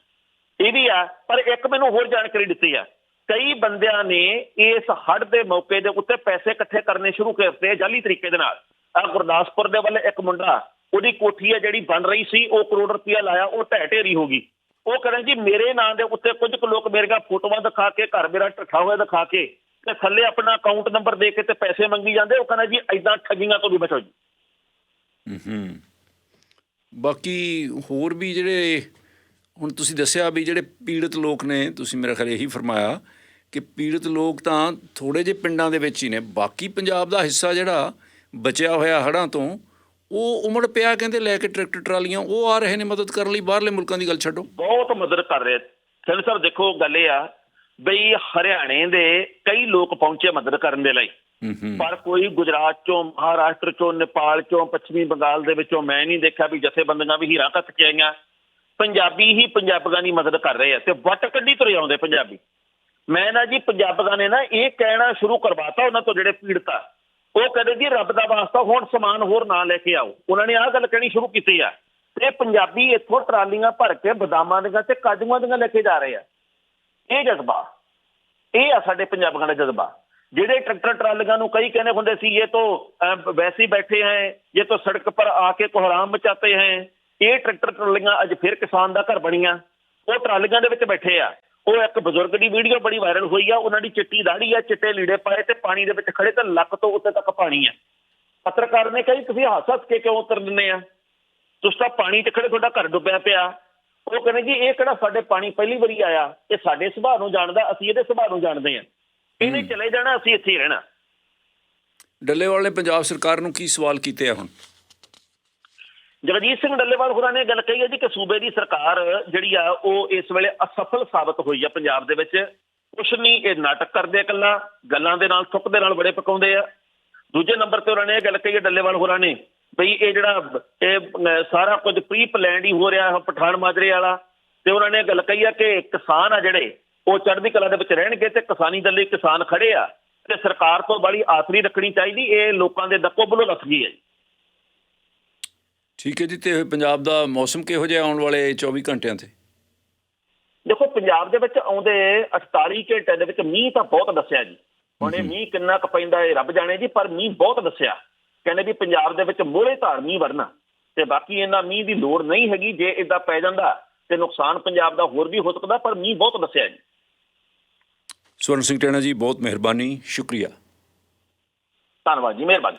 ਇਹ ਵੀ ਆ, ਪਰ ਇੱਕ ਮੈਨੂੰ ਹੋਰ ਜਾਣਕਾਰੀ ਦਿੱਤੀ ਆ। ਕਈ ਬੰਦਿਆਂ ਨੇ ਇਸ ਹੜ੍ਹ ਦੇ ਮੌਕੇ ਦੇ ਉੱਤੇ ਪੈਸੇ ਇਕੱਠੇ ਕਰਨੇ ਸ਼ੁਰੂ ਕਰਤੇ ਜਾਲੀ ਤਰੀਕੇ ਦੇ ਨਾਲ। ਆ ਗੁਰਦਾਸਪੁਰ ਦੇ ਵੱਲ ਇੱਕ ਮੁੰਡਾ, ਉਹਦੀ ਕੋਠੀ ਆ ਜਿਹੜੀ ਬਣ ਰਹੀ ਸੀ, ਉਹ ਕਰੋੜ ਰੁਪਇਆ ਲਾਇਆ, ਉਹ ਢਹਿ ਢੇਰੀ ਹੋ ਗਈ। ਉਹ ਕਰਨ ਜੀ, ਮੇਰੇ ਨਾਂ ਦੇ ਉੱਤੇ ਕੁਝ ਕੁ ਲੋਕ ਮੇਰੀਆਂ ਫੋਟੋਆਂ ਦਿਖਾ ਕੇ, ਘਰ ਮੇਰਾ ਟੱਠਾ ਹੋਇਆ ਦਿਖਾ ਕੇ, ਤੇ ਥੱਲੇ ਆਪਣਾ ਅਕਾਊਂਟ ਨੰਬਰ ਦੇ ਕੇ ਤੇ ਪੈਸੇ ਮੰਗੀ ਜਾਂਦੇ, ਉਹ ਕਹਿੰਦਾ ਜੀ ਐਦਾਂ ਠੱਗੀਆਂ ਤੋਂ ਵੀ ਬਚੋ ਜੀ। ਹੂੰ। ਬਾਕੀ ਹੋਰ ਵੀ ਜਿਹੜੇ ਹੁਣ ਤੁਸੀਂ ਦੱਸਿਆ ਵੀ ਜਿਹੜੇ ਪੀੜਤ ਲੋਕ ਨੇ ਤੁਸੀਂ ਮੇਰਾ ਖਿਆਲ ਇਹੀ ਫਰਮਾਇਆ ਕਿ ਪੀੜਤ ਲੋਕ ਤਾਂ ਥੋੜੇ ਜਿਹੇ ਪਿੰਡਾਂ ਦੇ ਵਿੱਚ ਹੀ ਨੇ। ਬਾਕੀ ਪੰਜਾਬ ਦਾ ਹਿੱਸਾ ਜਿਹੜਾ ਬਚਿਆ ਹੋਇਆ ਹੜ੍ਹਾਂ ਤੋਂ ਉਹ ਉਮੜ ਪਿਆ ਕਹਿੰਦੇ ਲੈ ਕੇ ਟਰੈਕਟਰ ਟਰਾਲੀਆਂ ਉਹ ਆ ਰਹੇ ਨੇ ਮਦਦ ਕਰਨ ਲਈ। ਬਾਹਰਲੇ ਮੁਲਕਾਂ ਦੀ ਗੱਲ ਛੱਡੋ। ਬਹੁਤ ਮਦਦ ਕਰ ਰਹੇ। ਸਿੰਘ ਸਾਹਿਬ ਦੇਖੋ ਗੱਲ ਇਹ ਆ ਬਈ ਹਰਿਆਣੇ ਦੇ ਕਈ ਲੋਕ ਪਹੁੰਚੇ ਮਦਦ ਕਰਨ ਦੇ ਲਈ। ਪਰ ਕੋਈ ਗੁਜਰਾਤ ਚੋਂ ਮਹਾਰਾਸ਼ਟਰ ਚੋਂ ਨੇਪਾਲ ਚੋਂ ਪੱਛਮੀ ਬੰਗਾਲ ਦੇ ਵਿੱਚੋਂ ਮੈਂ ਨਹੀਂ ਦੇਖਿਆ ਵੀ ਜਥੇਬੰਦੀਆਂ ਵੀ ਹੀਰਾ ਕੱਟ ਕੇ ਆਈਆਂ। ਪੰਜਾਬੀ ਹੀ ਪੰਜਾਬੀਆਂ ਦੀ ਮਦਦ ਕਰ ਰਹੇ ਆ ਤੇ ਵੱਟ ਕੱਢੀ ਤੁਰੇ ਆਉਂਦੇ ਪੰਜਾਬੀ। ਮੈਂ ਨਾ ਜੀ ਪੰਜਾਬੀਆਂ ਨੇ ਨਾ ਇਹ ਕਹਿਣਾ ਸ਼ੁਰੂ ਕਰਵਾਤਾ, ਉਹਨਾਂ ਤੋਂ ਜਿਹੜੇ ਪੀੜਤ ਆ। ਉਹ ਕਹਿੰਦੇ ਜੀ, ਰੱਬ ਦਾ ਵਾਸਤਾ, ਹੁਣ ਸਮਾਨ ਹੋਰ ਨਾ ਲੈ ਕੇ ਆਓ। ਉਹਨਾਂ ਨੇ ਆਹ ਗੱਲ ਕਹਿਣੀ ਸ਼ੁਰੂ ਕੀਤੀ ਆ। ਤੇ ਪੰਜਾਬੀ ਇੱਥੋਂ ਟਰਾਲੀਆਂ ਭਰ ਕੇ, ਬਦਾਮਾਂ ਦੀਆਂ ਤੇ ਕਾਜੂਆਂ ਦੀਆਂ ਲੈ ਕੇ ਜਾ ਰਹੇ ਆ। ਇਹ ਜਜ਼ਬਾ। ਇਹ ਆ ਸਾਡੇ ਪੰਜਾਬੀਆਂ ਦਾ ਜਜ਼ਬਾ। ਜਿਹੜੇ ਟਰੈਕਟਰ ਟਰਾਲੀਆਂ ਨੂੰ ਕਈ ਕਹਿੰਦੇ ਹੁੰਦੇ ਸੀ, ਇਹ ਤੋਂ ਵੈਸੇ ਹੀ ਬੈਠੇ ਹੈ, ਇਹ ਤੋਂ ਸੜਕ ਪਰ ਆ ਕੇ ਕੋਹਰਾਮ ਮਚਾਤੇ ਹੈ। ਇਹ ਟਰੈਕਟਰ ਟਰਾਲੀਆਂ ਅੱਜ ਫਿਰ ਕਿਸਾਨ ਦਾ ਘਰ ਬਣੀਆਂ। ਉਹ ਟਰਾਲੀਆਂ ਦੇ ਵਿੱਚ ਬੈਠੇ ਆ। ਉਹ ਇੱਕ ਬਜ਼ੁਰਗ ਦੀ ਵੀਡੀਓ ਬੜੀ ਵਾਇਰਲ ਹੋਈ ਆ। ਉਹਨਾਂ ਦੀ ਚਿੱਟੀ ਦਾੜੀ ਆ ਚਿੱਟੇ ਲੀੜੇ ਪਾਏ ਤੇ ਪਾਣੀ ਦੇ ਵਿੱਚ ਖੜੇ ਤੇ ਲੱਕ ਤੋਂ ਉੱਤੇ ਤੱਕ ਪਾਣੀ ਆ। ਪੱਤਰਕਾਰ ਨੇ ਕਹੀ ਤੁਸੀਂ ਹੱਸ ਹੱਸ ਕੇ ਕਿਉਂ ਉਤਰ ਦਿੰਦੇ ਆ? ਤੁਸੀਂ ਤਾਂ ਪਾਣੀ 'ਚ ਖੜੇ ਤੁਹਾਡਾ ਘਰ ਡੁੱਬਿਆ ਪਿਆ। ਉਹ ਕਹਿੰਦੇ ਜੀ ਇਹ ਕਿਹੜਾ ਸਾਡੇ ਪਾਣੀ ਪਹਿਲੀ ਵਾਰੀ ਆਇਆ? ਇਹ ਸਾਡੇ ਸੁਭਾਅ ਨੂੰ ਜਾਣਦਾ ਅਸੀਂ ਇਹਦੇ ਸੁਭਾਅ ਨੂੰ ਜਾਣਦੇ ਆ। ਇਹਨੇ ਚਲੇ ਜਾਣਾ ਅਸੀਂ ਇੱਥੇ ਰਹਿਣਾ। ਡੱਲੇਵਾਲ ਨੇ ਪੰਜਾਬ ਸਰਕਾਰ ਨੂੰ ਕੀ ਸਵਾਲ ਕੀਤੇ ਆ ਹੁਣ? ਜਗਜੀਤ ਸਿੰਘ ਡੱਲੇਵਾਲ ਹੋਰਾਂ ਨੇ ਗੱਲ ਕਹੀ ਹੈ ਜੀ ਕਿ ਸੂਬੇ ਦੀ ਸਰਕਾਰ ਜਿਹੜੀ ਆ, ਉਹ ਇਸ ਵੇਲੇ ਅਸਫਲ ਸਾਬਤ ਹੋਈ ਆ ਪੰਜਾਬ ਦੇ ਵਿੱਚ। ਕੁਛ ਨਹੀਂ, ਇਹ ਨਾਟਕ ਕਰਦੇ ਆ ਇਕੱਲਾ, ਗੱਲਾਂ ਦੇ ਨਾਲ ਥੁੱਕ ਦੇ ਨਾਲ ਬੜੇ ਪਕਾਉਂਦੇ ਆ। ਦੂਜੇ ਨੰਬਰ ਤੇ ਉਹਨਾਂ ਨੇ ਇਹ ਗੱਲ ਕਹੀ ਹੈ ਡੱਲੇਵਾਲ ਹੋਰਾਂ ਨੇ ਬਈ ਇਹ ਜਿਹੜਾ, ਇਹ ਸਾਰਾ ਕੁਝ ਪ੍ਰੀ ਪਲਾਨਡ ਹੀ ਹੋ ਰਿਹਾ ਪਠਾਨ ਮਾਜਰੇ ਵਾਲਾ। ਤੇ ਉਹਨਾਂ ਨੇ ਇਹ ਗੱਲ ਕਹੀ ਆ ਕਿ ਕਿਸਾਨ ਆ ਜਿਹੜੇ, ਉਹ ਚੜ੍ਹਦੀ ਕਲਾ ਦੇ ਵਿੱਚ ਰਹਿਣਗੇ ਤੇ ਕਿਸਾਨੀ ਦੇ ਲਈ ਕਿਸਾਨ ਖੜੇ ਆ। ਤੇ ਸਰਕਾਰ ਤੋਂ ਬੜੀ ਆਸਰੀ ਰੱਖਣੀ ਚਾਹੀਦੀ, ਇਹ ਲੋਕਾਂ ਦੇ ਦੱਕੋ ਬਲੋ ਲੱਥ ਗਈ ਹੈ ਜੀ। ਠੀਕ ਹੈ ਜੀ ਤੇ ਪੰਜਾਬ ਦਾ ਮੌਸਮ ਕਿਹੋ ਜਿਹਾ ਆਉਣ ਵਾਲੇ 24 ਘੰਟਿਆਂ ਤੇ? ਦੇਖੋ ਪੰਜਾਬ ਦੇ ਵਿੱਚ ਆਉਂਦੇ 48 ਘੰਟੇ ਦੇ ਵਿੱਚ ਮੀਂਹ ਤਾਂ ਬਹੁਤ ਦੱਸਿਆ ਜੀ। ਹੁਣ ਇਹ ਮੀਂਹ ਕਿੰਨਾ ਕੁ ਪੈਂਦਾ ਇਹ ਰੱਬ ਜਾਣੇ ਜੀ ਪਰ ਮੀਂਹ ਬਹੁਤ ਦੱਸਿਆ। ਕਹਿੰਦੇ ਵੀ ਪੰਜਾਬ ਦੇ ਵਿੱਚ ਮੋਹਰੇ ਧਾਰ ਮੀਂਹ ਵਰਨਾ। ਤੇ ਬਾਕੀ ਇਹਨਾਂ ਮੀਂਹ ਦੀ ਲੋੜ ਨਹੀਂ ਹੈਗੀ ਜੇ ਇਦਾਂ ਪੈ ਜਾਂਦਾ ਤੇ ਨੁਕਸਾਨ ਪੰਜਾਬ ਦਾ ਹੋਰ ਵੀ ਹੋ ਸਕਦਾ ਪਰ ਮੀਂਹ ਬਹੁਤ ਦੱਸਿਆ ਜੀ। ਸਵਰਨ ਸਿੰਘ ਟੈਣਾ ਜੀ ਬਹੁਤ ਮਿਹਰਬਾਨੀ ਸ਼ੁਕਰੀਆ। ਧੰਨਵਾਦ ਜੀ ਮਿਹਰਬਾਨੀ।